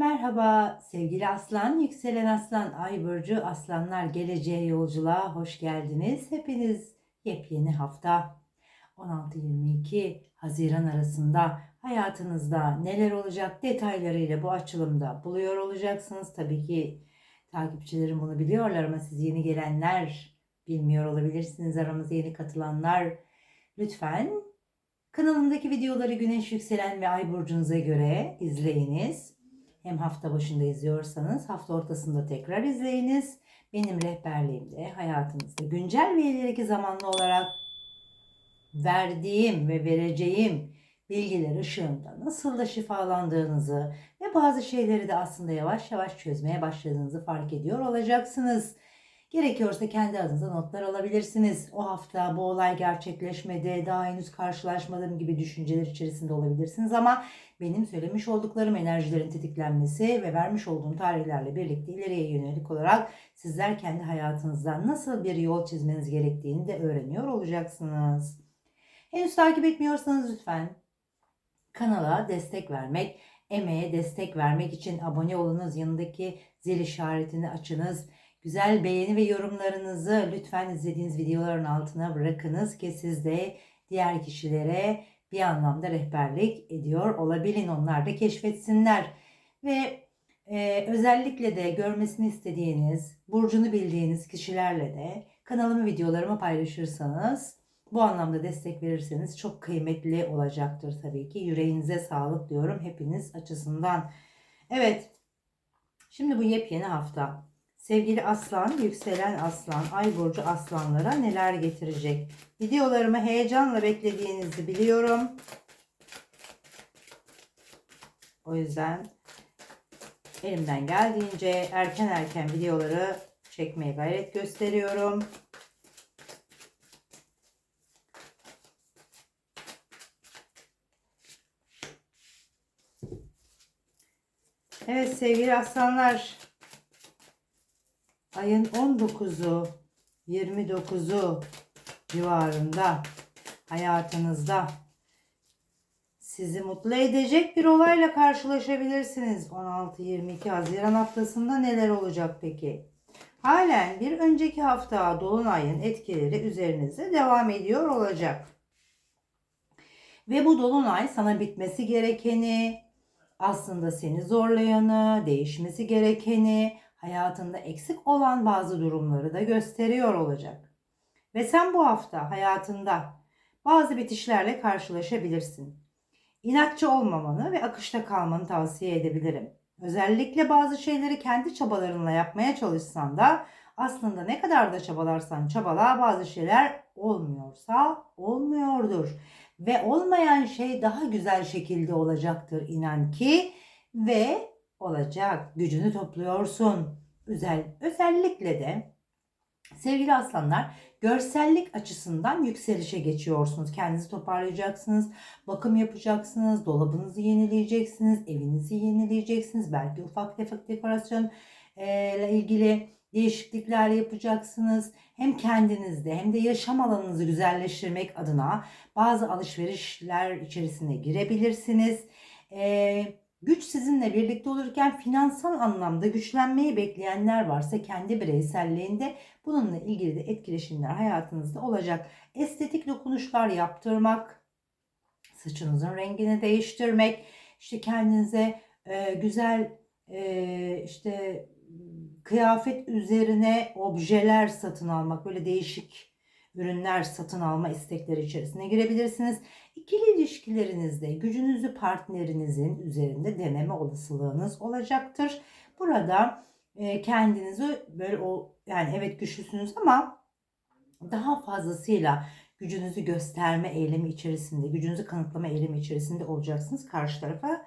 Merhaba sevgili aslan, yükselen aslan, ay burcu aslanlar geleceğe yolculuğa hoş geldiniz. Hepiniz yepyeni hafta 16-22 Haziran arasında hayatınızda neler olacak detaylarıyla bu açılımda buluyor olacaksınız. Tabii ki takipçilerim bunu biliyorlar ama siz yeni gelenler bilmiyor olabilirsiniz. Aramıza yeni katılanlar lütfen kanalımdaki videoları güneş yükselen ve ay burcunuza göre izleyiniz. Hem hafta başında izliyorsanız hafta ortasında tekrar izleyiniz. Benim rehberliğimde hayatınızda güncel ve ileriki zamanlı olarak verdiğim ve vereceğim bilgiler ışığında nasıl da şifalandığınızı ve bazı şeyleri de aslında yavaş yavaş çözmeye başladığınızı fark ediyor olacaksınız. Gerekiyorsa kendi adınıza notlar alabilirsiniz. O hafta bu olay gerçekleşmedi, daha henüz karşılaşmadığım gibi düşünceler içerisinde olabilirsiniz ama benim söylemiş olduklarım enerjilerin tetiklenmesi ve vermiş olduğum tarihlerle birlikte ileriye yönelik olarak sizler kendi hayatınızda nasıl bir yol çizmeniz gerektiğini de öğreniyor olacaksınız. Henüz takip etmiyorsanız lütfen kanala destek vermek, emeğe destek vermek için abone olunuz. Yanındaki zil işaretini açınız. Güzel beğeni ve yorumlarınızı lütfen izlediğiniz videoların altına bırakınız ki siz de diğer kişilere bir anlamda rehberlik ediyor olabilin. Onlar da keşfetsinler. Ve e, özellikle de görmesini istediğiniz, burcunu bildiğiniz kişilerle de kanalımı videolarımı paylaşırsanız bu anlamda destek verirseniz çok kıymetli olacaktır tabii ki. Yüreğinize sağlık diyorum hepiniz açısından. Evet. Şimdi bu yepyeni hafta. Sevgili aslan, yükselen aslan, ay burcu aslanlara neler getirecek? Videolarımı heyecanla beklediğinizi biliyorum. O yüzden elimden geldiğince erken erken videoları çekmeye gayret gösteriyorum. Evet sevgili aslanlar ayın 19'u 29'u civarında hayatınızda sizi mutlu edecek bir olayla karşılaşabilirsiniz. 16-22 Haziran haftasında neler olacak peki? Halen bir önceki hafta Dolunay'ın etkileri üzerinizde devam ediyor olacak. Ve bu Dolunay sana bitmesi gerekeni, aslında seni zorlayanı, değişmesi gerekeni, hayatında eksik olan bazı durumları da gösteriyor olacak. Ve sen bu hafta hayatında bazı bitişlerle karşılaşabilirsin. İnatçı olmamanı ve akışta kalmanı tavsiye edebilirim. Özellikle bazı şeyleri kendi çabalarınla yapmaya çalışsan da aslında ne kadar da çabalarsan çabala bazı şeyler olmuyorsa olmuyordur. Ve olmayan şey daha güzel şekilde olacaktır inan ki ve olacak. Gücünü topluyorsun. Özel, özellikle de sevgili aslanlar görsellik açısından yükselişe geçiyorsunuz. Kendinizi toparlayacaksınız, bakım yapacaksınız, dolabınızı yenileyeceksiniz, evinizi yenileyeceksiniz. Belki ufak tefek dekorasyon ile ilgili değişiklikler yapacaksınız. Hem kendinizde hem de yaşam alanınızı güzelleştirmek adına bazı alışverişler içerisine girebilirsiniz. Ee, güç sizinle birlikte olurken finansal anlamda güçlenmeyi bekleyenler varsa kendi bireyselliğinde bununla ilgili de etkileşimler hayatınızda olacak. Estetik dokunuşlar yaptırmak, saçınızın rengini değiştirmek, işte kendinize e, güzel e, işte kıyafet üzerine objeler satın almak, böyle değişik ürünler satın alma istekleri içerisine girebilirsiniz. İkili ilişkilerinizde gücünüzü partnerinizin üzerinde deneme olasılığınız olacaktır. Burada e, kendinizi böyle o yani evet güçlüsünüz ama daha fazlasıyla gücünüzü gösterme eylemi içerisinde, gücünüzü kanıtlama eylemi içerisinde olacaksınız karşı tarafa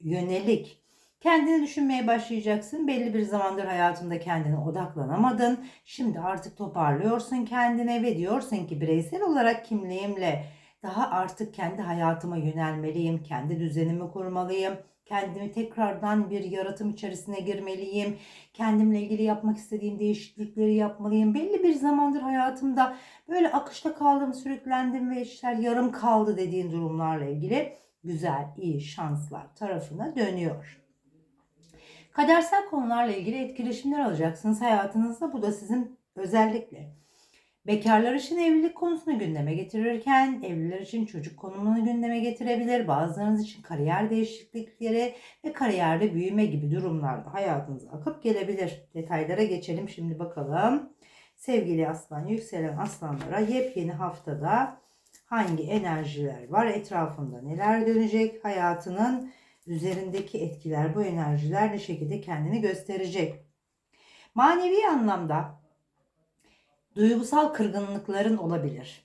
yönelik. Kendini düşünmeye başlayacaksın. Belli bir zamandır hayatında kendine odaklanamadın. Şimdi artık toparlıyorsun kendine ve diyorsun ki bireysel olarak kimliğimle daha artık kendi hayatıma yönelmeliyim. Kendi düzenimi kurmalıyım. Kendimi tekrardan bir yaratım içerisine girmeliyim. Kendimle ilgili yapmak istediğim değişiklikleri yapmalıyım. Belli bir zamandır hayatımda böyle akışta kaldım, sürüklendim ve işler yarım kaldı dediğin durumlarla ilgili güzel, iyi şanslar tarafına dönüyor. Kadersel konularla ilgili etkileşimler alacaksınız hayatınızda. Bu da sizin özellikle bekarlar için evlilik konusunu gündeme getirirken evliler için çocuk konumunu gündeme getirebilir. Bazılarınız için kariyer değişiklikleri ve kariyerde büyüme gibi durumlarda hayatınıza akıp gelebilir. Detaylara geçelim şimdi bakalım. Sevgili aslan, yükselen aslanlara yepyeni haftada hangi enerjiler var, etrafında neler dönecek, hayatının üzerindeki etkiler, bu enerjiler ne şekilde kendini gösterecek. Manevi anlamda duygusal kırgınlıkların olabilir.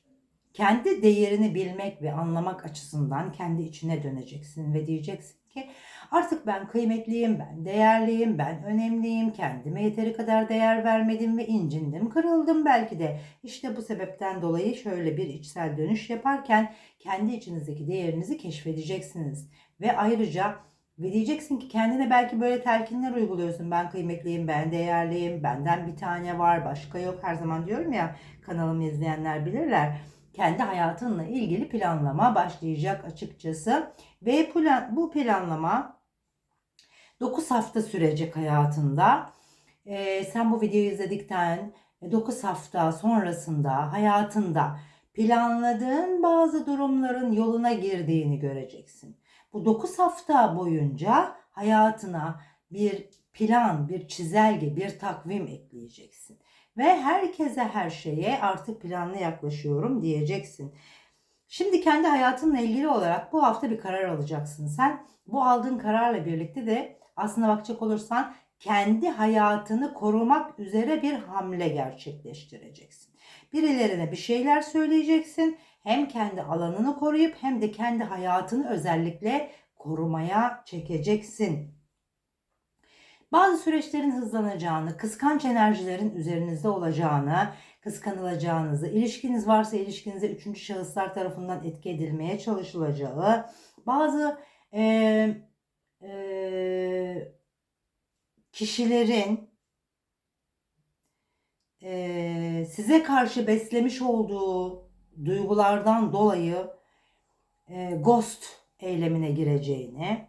Kendi değerini bilmek ve anlamak açısından kendi içine döneceksin ve diyeceksin ki artık ben kıymetliyim, ben değerliyim, ben önemliyim, kendime yeteri kadar değer vermedim ve incindim, kırıldım belki de. İşte bu sebepten dolayı şöyle bir içsel dönüş yaparken kendi içinizdeki değerinizi keşfedeceksiniz. Ve ayrıca ve diyeceksin ki kendine belki böyle telkinler uyguluyorsun. Ben kıymetliyim, ben değerliyim, benden bir tane var, başka yok. Her zaman diyorum ya kanalımı izleyenler bilirler. Kendi hayatınla ilgili planlama başlayacak açıkçası. Ve plan, bu planlama 9 hafta sürecek hayatında. Ee, sen bu videoyu izledikten 9 hafta sonrasında hayatında planladığın bazı durumların yoluna girdiğini göreceksin. Bu 9 hafta boyunca hayatına bir plan, bir çizelge, bir takvim ekleyeceksin. Ve herkese her şeye artık planlı yaklaşıyorum diyeceksin. Şimdi kendi hayatınla ilgili olarak bu hafta bir karar alacaksın sen. Bu aldığın kararla birlikte de aslına bakacak olursan kendi hayatını korumak üzere bir hamle gerçekleştireceksin. Birilerine bir şeyler söyleyeceksin hem kendi alanını koruyup hem de kendi hayatını özellikle korumaya çekeceksin. Bazı süreçlerin hızlanacağını, kıskanç enerjilerin üzerinizde olacağını, kıskanılacağınızı, ilişkiniz varsa ilişkinize üçüncü şahıslar tarafından etki edilmeye çalışılacağı, bazı e, e, kişilerin e, size karşı beslemiş olduğu duygulardan dolayı e, ghost eylemine gireceğini,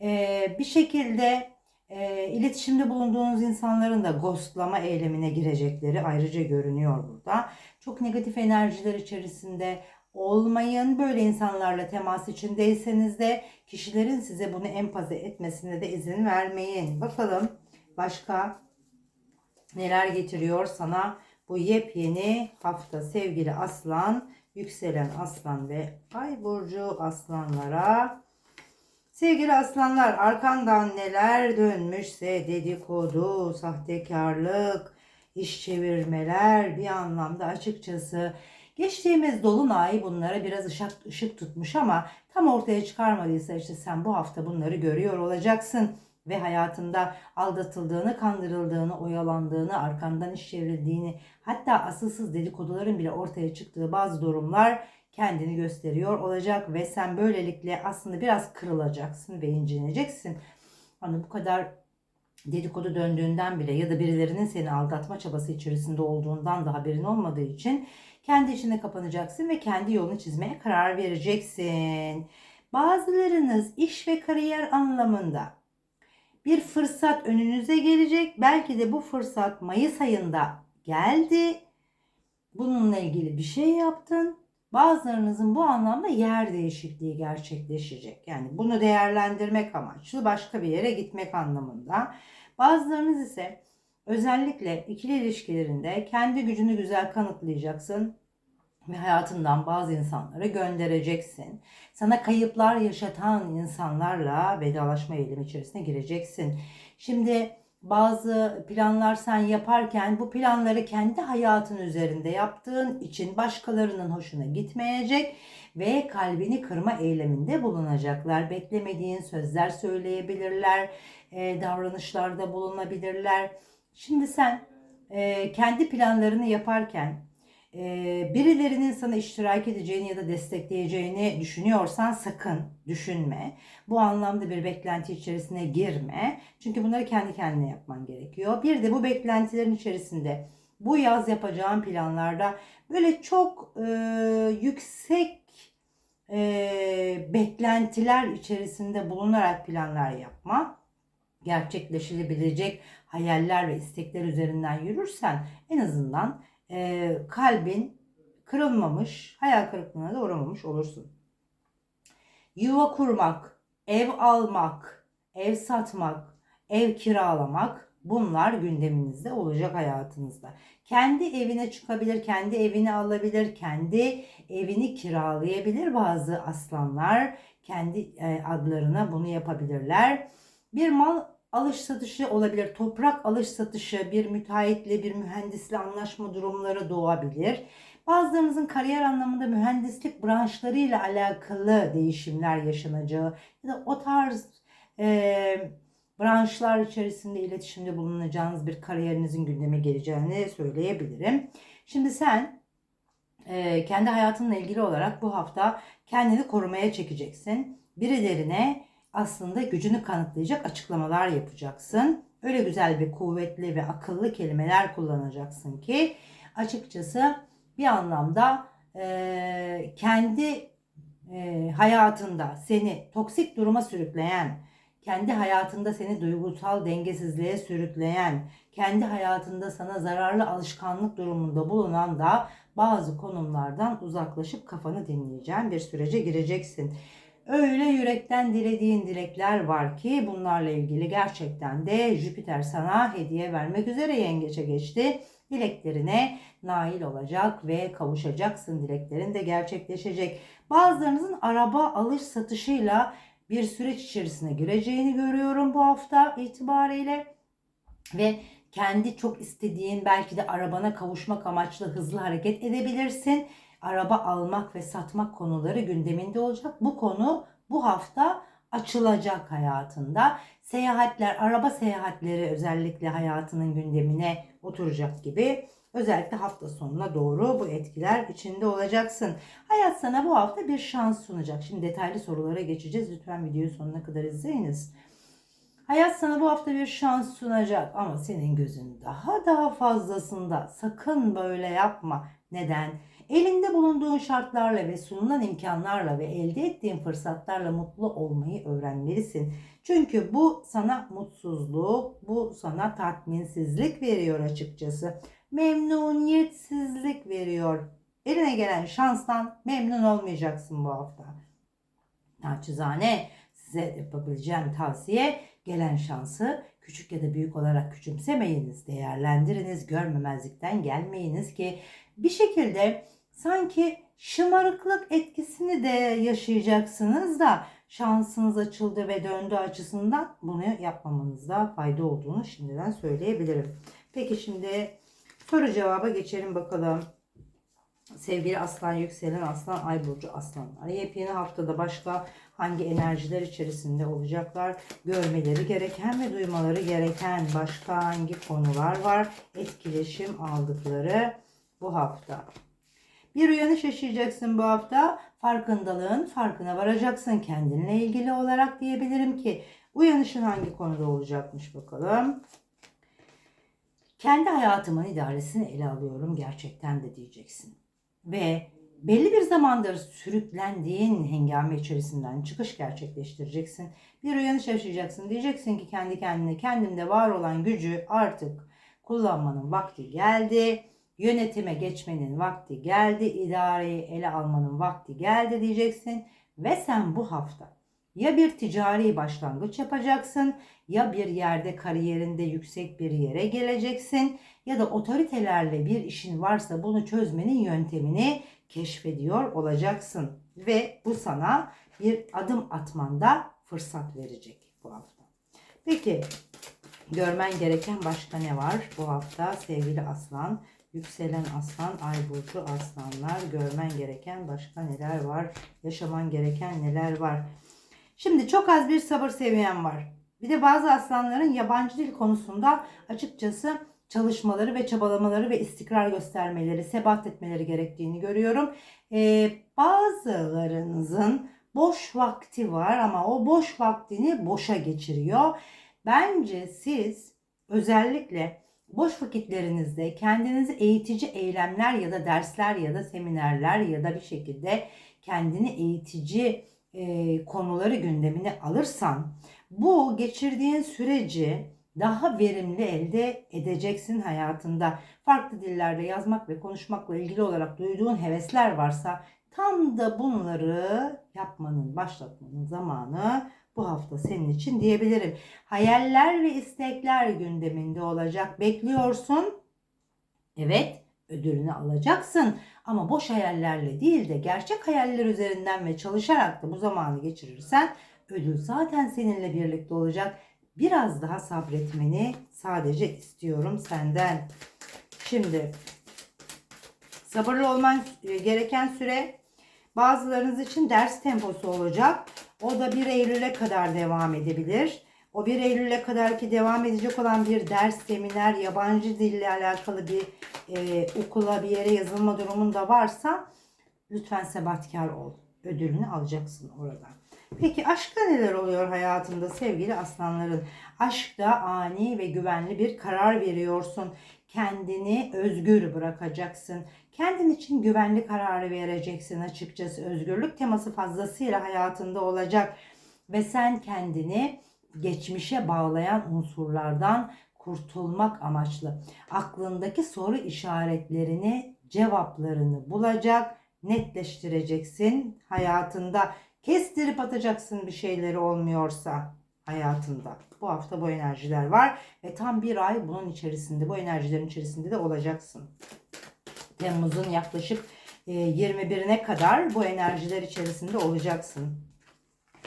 e, bir şekilde e, iletişimde bulunduğunuz insanların da ghostlama eylemine girecekleri ayrıca görünüyor burada. Çok negatif enerjiler içerisinde olmayın. Böyle insanlarla temas içindeyseniz de kişilerin size bunu empoze etmesine de izin vermeyin. Bakalım başka neler getiriyor sana bu yepyeni hafta sevgili aslan, yükselen aslan ve ay burcu aslanlara. Sevgili aslanlar arkandan neler dönmüşse dedikodu, sahtekarlık, iş çevirmeler bir anlamda açıkçası Geçtiğimiz dolunay bunlara biraz ışık, ışık tutmuş ama tam ortaya çıkarmadıysa işte sen bu hafta bunları görüyor olacaksın ve hayatında aldatıldığını, kandırıldığını, oyalandığını, arkandan iş çevrildiğini, hatta asılsız dedikoduların bile ortaya çıktığı bazı durumlar kendini gösteriyor olacak ve sen böylelikle aslında biraz kırılacaksın ve incineceksin. Hani bu kadar dedikodu döndüğünden bile ya da birilerinin seni aldatma çabası içerisinde olduğundan da haberin olmadığı için kendi içine kapanacaksın ve kendi yolunu çizmeye karar vereceksin. Bazılarınız iş ve kariyer anlamında bir fırsat önünüze gelecek. Belki de bu fırsat Mayıs ayında geldi. Bununla ilgili bir şey yaptın. Bazılarınızın bu anlamda yer değişikliği gerçekleşecek. Yani bunu değerlendirmek amaçlı başka bir yere gitmek anlamında. Bazılarınız ise özellikle ikili ilişkilerinde kendi gücünü güzel kanıtlayacaksın ve hayatından bazı insanları göndereceksin. Sana kayıplar yaşatan insanlarla vedalaşma eylemi içerisine gireceksin. Şimdi bazı planlar sen yaparken bu planları kendi hayatın üzerinde yaptığın için başkalarının hoşuna gitmeyecek ve kalbini kırma eyleminde bulunacaklar. Beklemediğin sözler söyleyebilirler, e, davranışlarda bulunabilirler. Şimdi sen e, kendi planlarını yaparken e, birilerinin sana iştirak edeceğini ya da destekleyeceğini düşünüyorsan sakın düşünme. Bu anlamda bir beklenti içerisine girme. Çünkü bunları kendi kendine yapman gerekiyor. Bir de bu beklentilerin içerisinde bu yaz yapacağım planlarda böyle çok e, yüksek e, beklentiler içerisinde bulunarak planlar yapma. gerçekleşebilecek hayaller ve istekler üzerinden yürürsen en azından e, kalbin kırılmamış, hayal kırıklığına da uğramamış olursun. Yuva kurmak, ev almak, ev satmak, ev kiralamak bunlar gündeminizde olacak hayatınızda. Kendi evine çıkabilir, kendi evini alabilir, kendi evini kiralayabilir bazı aslanlar. Kendi e, adlarına bunu yapabilirler. Bir mal alış satışı olabilir. Toprak alış satışı, bir müteahhitle, bir mühendisle anlaşma durumları doğabilir. Bazılarınızın kariyer anlamında mühendislik branşlarıyla alakalı değişimler yaşanacağı ya da o tarz e, branşlar içerisinde iletişimde bulunacağınız bir kariyerinizin gündeme geleceğini söyleyebilirim. Şimdi sen e, kendi hayatınla ilgili olarak bu hafta kendini korumaya çekeceksin. Birilerine aslında gücünü kanıtlayacak açıklamalar yapacaksın. Öyle güzel ve kuvvetli ve akıllı kelimeler kullanacaksın ki açıkçası bir anlamda e, kendi e, hayatında seni toksik duruma sürükleyen, kendi hayatında seni duygusal dengesizliğe sürükleyen, kendi hayatında sana zararlı alışkanlık durumunda bulunan da bazı konumlardan uzaklaşıp kafanı dinleyeceğin bir sürece gireceksin. Öyle yürekten dilediğin dilekler var ki bunlarla ilgili gerçekten de Jüpiter sana hediye vermek üzere yengeçe geçti. Dileklerine nail olacak ve kavuşacaksın. Dileklerin de gerçekleşecek. Bazılarınızın araba alış satışıyla bir süreç içerisine gireceğini görüyorum bu hafta itibariyle. Ve kendi çok istediğin belki de arabana kavuşmak amaçlı hızlı hareket edebilirsin. Araba almak ve satmak konuları gündeminde olacak. Bu konu bu hafta açılacak hayatında. Seyahatler, araba seyahatleri özellikle hayatının gündemine oturacak gibi. Özellikle hafta sonuna doğru bu etkiler içinde olacaksın. Hayat sana bu hafta bir şans sunacak. Şimdi detaylı sorulara geçeceğiz. Lütfen videoyu sonuna kadar izleyiniz. Hayat sana bu hafta bir şans sunacak ama senin gözün daha daha fazlasında. Sakın böyle yapma. Neden? Elinde bulunduğun şartlarla ve sunulan imkanlarla ve elde ettiğin fırsatlarla mutlu olmayı öğrenmelisin. Çünkü bu sana mutsuzluk, bu sana tatminsizlik veriyor açıkçası. Memnuniyetsizlik veriyor. Eline gelen şanstan memnun olmayacaksın bu hafta. Naçizane size yapabileceğim tavsiye gelen şansı küçük ya da büyük olarak küçümsemeyiniz, değerlendiriniz, görmemezlikten gelmeyiniz ki bir şekilde sanki şımarıklık etkisini de yaşayacaksınız da şansınız açıldı ve döndü açısından bunu yapmamanızda fayda olduğunu şimdiden söyleyebilirim. Peki şimdi soru cevaba geçelim bakalım. Sevgili aslan, yükselen aslan, ay burcu aslanlar. Yepyeni haftada başka hangi enerjiler içerisinde olacaklar? Görmeleri gereken ve duymaları gereken başka hangi konular var? Etkileşim aldıkları bu hafta. Bir uyanış yaşayacaksın bu hafta. Farkındalığın farkına varacaksın kendinle ilgili olarak diyebilirim ki uyanışın hangi konuda olacakmış bakalım. Kendi hayatımın idaresini ele alıyorum gerçekten de diyeceksin. Ve belli bir zamandır sürüklendiğin hengame içerisinden çıkış gerçekleştireceksin. Bir uyanış yaşayacaksın. Diyeceksin ki kendi kendine kendimde var olan gücü artık kullanmanın vakti geldi Yönetime geçmenin vakti geldi, idareyi ele almanın vakti geldi diyeceksin ve sen bu hafta ya bir ticari başlangıç yapacaksın ya bir yerde kariyerinde yüksek bir yere geleceksin ya da otoritelerle bir işin varsa bunu çözmenin yöntemini keşfediyor olacaksın ve bu sana bir adım atmanda fırsat verecek bu hafta. Peki görmen gereken başka ne var bu hafta sevgili aslan? Yükselen aslan, ay burcu aslanlar görmen gereken başka neler var? Yaşaman gereken neler var? Şimdi çok az bir sabır seviyen var. Bir de bazı aslanların yabancı dil konusunda açıkçası çalışmaları ve çabalamaları ve istikrar göstermeleri, sebat etmeleri gerektiğini görüyorum. Ee, bazılarınızın boş vakti var ama o boş vaktini boşa geçiriyor. Bence siz özellikle boş vakitlerinizde kendinizi eğitici eylemler ya da dersler ya da seminerler ya da bir şekilde kendini eğitici e, konuları gündemine alırsan bu geçirdiğin süreci daha verimli elde edeceksin hayatında. Farklı dillerde yazmak ve konuşmakla ilgili olarak duyduğun hevesler varsa tam da bunları yapmanın, başlatmanın zamanı bu hafta senin için diyebilirim. Hayaller ve istekler gündeminde olacak. Bekliyorsun. Evet, ödülünü alacaksın. Ama boş hayallerle değil de gerçek hayaller üzerinden ve çalışarak da bu zamanı geçirirsen ödül zaten seninle birlikte olacak. Biraz daha sabretmeni sadece istiyorum senden. Şimdi sabırlı olman e, gereken süre bazılarınız için ders temposu olacak. O da 1 Eylül'e kadar devam edebilir. O 1 Eylül'e kadar ki devam edecek olan bir ders, seminer, yabancı dille alakalı bir e, okula bir yere yazılma durumun da varsa lütfen sebatkar ol. Ödülünü alacaksın oradan. Peki aşkta neler oluyor hayatında sevgili aslanların? Aşkta ani ve güvenli bir karar veriyorsun. Kendini özgür bırakacaksın. Kendin için güvenli kararı vereceksin açıkçası. Özgürlük teması fazlasıyla hayatında olacak. Ve sen kendini geçmişe bağlayan unsurlardan kurtulmak amaçlı. Aklındaki soru işaretlerini, cevaplarını bulacak, netleştireceksin hayatında. Kestirip atacaksın bir şeyleri olmuyorsa hayatında. Bu hafta bu enerjiler var ve tam bir ay bunun içerisinde, bu enerjilerin içerisinde de olacaksın. Temmuz'un yaklaşık e, 21'ine kadar bu enerjiler içerisinde olacaksın.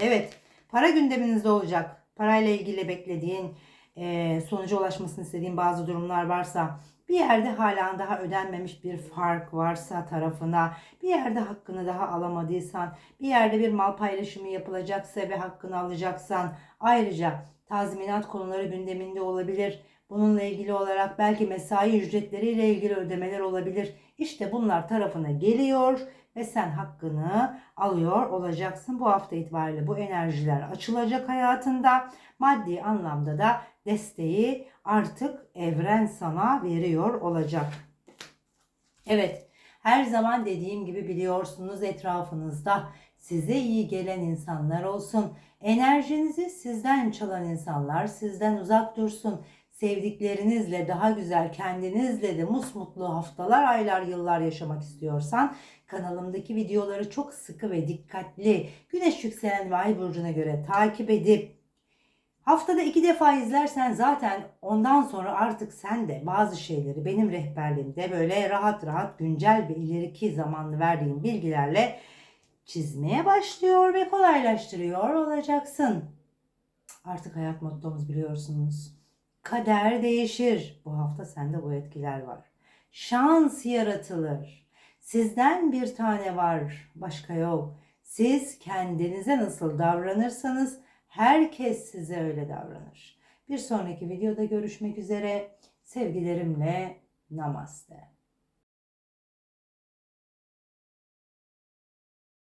Evet, para gündeminizde olacak. Parayla ilgili beklediğin, e, sonuca ulaşmasını istediğin bazı durumlar varsa, bir yerde hala daha ödenmemiş bir fark varsa tarafına, bir yerde hakkını daha alamadıysan, bir yerde bir mal paylaşımı yapılacaksa ve hakkını alacaksan, ayrıca tazminat konuları gündeminde olabilir. Bununla ilgili olarak belki mesai ücretleriyle ilgili ödemeler olabilir. İşte bunlar tarafına geliyor ve sen hakkını alıyor olacaksın. Bu hafta itibariyle bu enerjiler açılacak hayatında. Maddi anlamda da desteği artık evren sana veriyor olacak. Evet, her zaman dediğim gibi biliyorsunuz etrafınızda size iyi gelen insanlar olsun. Enerjinizi sizden çalan insanlar sizden uzak dursun. Sevdiklerinizle daha güzel, kendinizle de musmutlu haftalar, aylar, yıllar yaşamak istiyorsan kanalımdaki videoları çok sıkı ve dikkatli güneş yükselen ve ay burcuna göre takip edip Haftada iki defa izlersen zaten ondan sonra artık sen de bazı şeyleri benim rehberliğimde böyle rahat rahat güncel ve ileriki zamanlı verdiğim bilgilerle çizmeye başlıyor ve kolaylaştırıyor olacaksın. Artık hayat mottomuz biliyorsunuz. Kader değişir. Bu hafta sende bu etkiler var. Şans yaratılır. Sizden bir tane var, başka yok. Siz kendinize nasıl davranırsanız herkes size öyle davranır. Bir sonraki videoda görüşmek üzere. Sevgilerimle namaste.